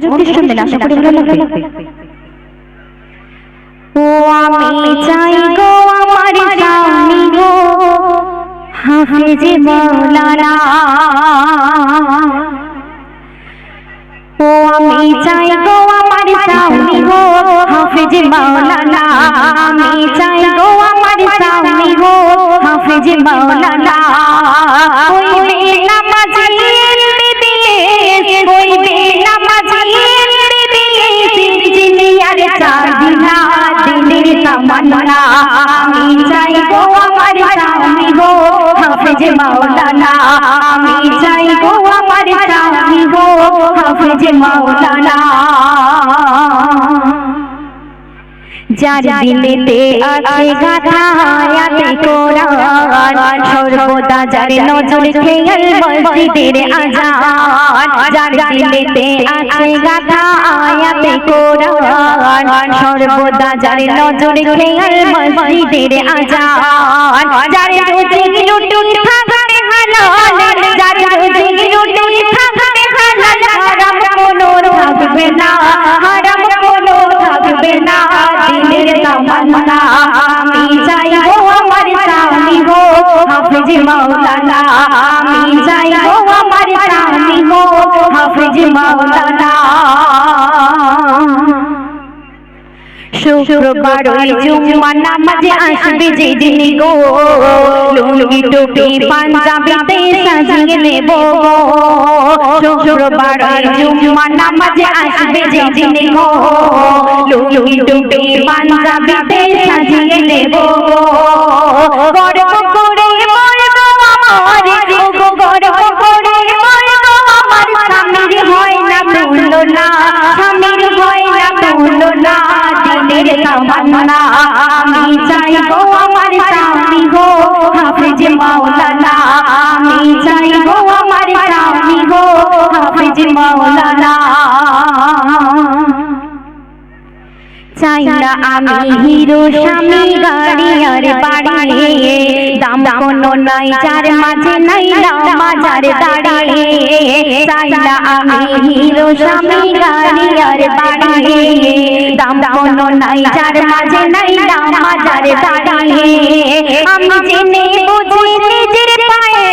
মনোযোগ দিয়ে শুনবেন আশা করি ভালো লাগবে। ও আমি চাই গো আমার স্বামী গো। হাফেজ মাওলানা ও আমি চাই গো আমার স্বামী গো। হাফেজ মাওলানা আমি চাই গো আমার স্বামী গো। হাফেজ মাওলানা ওই তামান্না আমি চাই গো আমার স্বামী গো, হাফেজ মাওলানা, আমি চাই গো আমার স্বামী গো, হাফেজ মাওলানা। যার দিলেতে আছে গাথা আয়াতে কোরআন। সর্বদা যার নজর খেয়াল মসজিদের আজান। যার দিলেতে আছে গাথা আয়াতে কোরআন। সর্বদা যার নজর খেয়াল মসজিদের আজান। যার রুজি রুটি থাকবে হালাল যার রুজি রুটি থাকবে হালাল হারাম কোনো থাকবে না। তামান্না আমি চাই গো আমার স্বামী গো হাফিজ মাওলানা আমি চাই আমার শুক্রবার ওই জুম্মা নামাজে আসবে যেদিন গো। লুঙ্গি টুপি পাঞ্জাবিতে সাজিয়ে নেব শুক্রবার ওই জুম্মা নামাজে আসবে যেদিন গো। লুঙ্গি টুপি পাঞ্জাবিতে সাজিয়ে নেব তামান্না আমি চাই গো আমার স্বামী গো, হাফেজ মাওলানা। আমি চাই আমার স্বামী গো, হাফেজ মাওলানা। চাই না আমি হিরো স্বামী, গাড়ি আর বাড়ি দাম কোনো নাই, যার মাঝে নাই মাজার দাঁড়িয়ে চাই আমি হিরো স্বামী গাড়ি আর বাড়ি দাম কোনো নাই, যার মাঝে নাই মাজার দাঁড়িয়ে। আমি জেনে বুঝে নিজের পায়ে,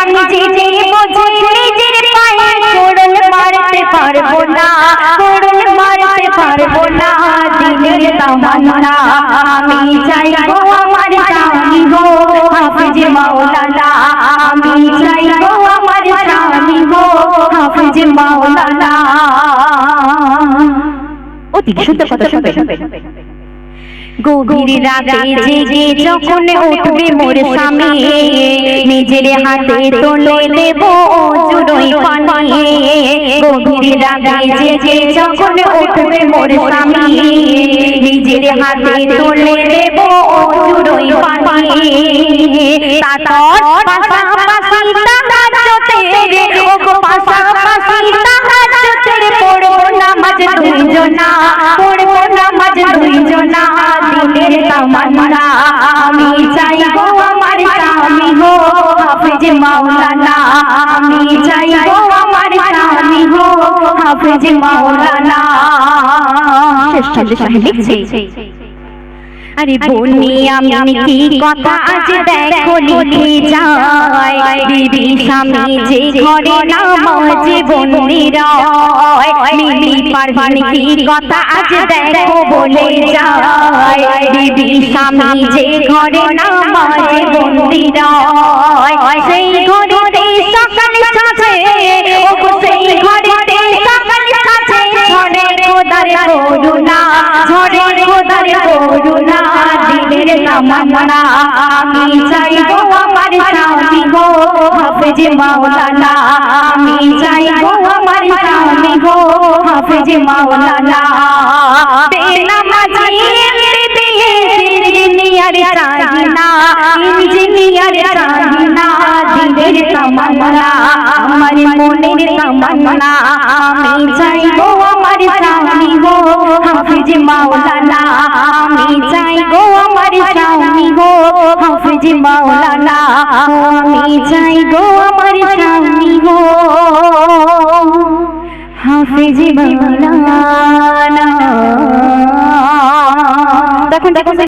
আমি জেনে বুঝে নিজের পায়ে। কোড়ল মারতে পারব না, কোড়ল মারতে পারব না, দিনের তামান্না। আমি চাই মাওলানা আমি চাই আমার স্বামী গো হাফিজ মাওলানা। অতি সুন্দর কথা শুনবেন। গভীর রাতে জেগে যখন উঠবে মোর স্বামী নিজের হাতে তোলে দেব চুড়ই পানি। গভীর রাতে জেগে যখন উঠবে মোর স্বামী নিজের হাতে তোলে দেব পানি পাশাপাশি তাহাজ্জতে ও গো পাশাপাশি তাহাজ্জতে পড়ব নামাজ দুইজনা পড়ব নামাজ দুইজনা দিনের তামান্না আমি চাই গো আমার স্বামী গো হাফিজ মাওলানা আমি চাই গো আমার স্বামী গো হাফিজ মাওলানা শেষ সাহেব লিখছে আরে বনি আমি কি কথা আজ দেখো লিখে যায়? দিদি স্বামী যে ঘরে নামাজ বন্দি রয় মিলি পারভিন কি কথা আজ দেখো বলে যায়? দিদি স্বামী যে ঘরে নামাজ বন্দি রয় সেই ঘরেতে সকাল সাথে ও সেই ঘরেতে সকাল সাথে ঝড়ে খোদার করুণা ঝড়ে খোদার করুণা দিনের তামান্না আমি চাই গো আমার স্বামী গো। হাফেজ মাওলানা, আমি চাই গো আমার স্বামী গো। হাফেজ মাওলানা ইঞ্জিনিয়ার চাহিনা ইঞ্জিনিয়ার চাহিনা দিনের তামান্না, আমার মনের তামান্না, আমি চাই গো আমার স্বামী গো। হাফিজ মাওলানা হাফিজ মাওলানা আমি চাই গো আমার স্বামী গো। হাফিজ মাওলানা দেখুন দেখুন।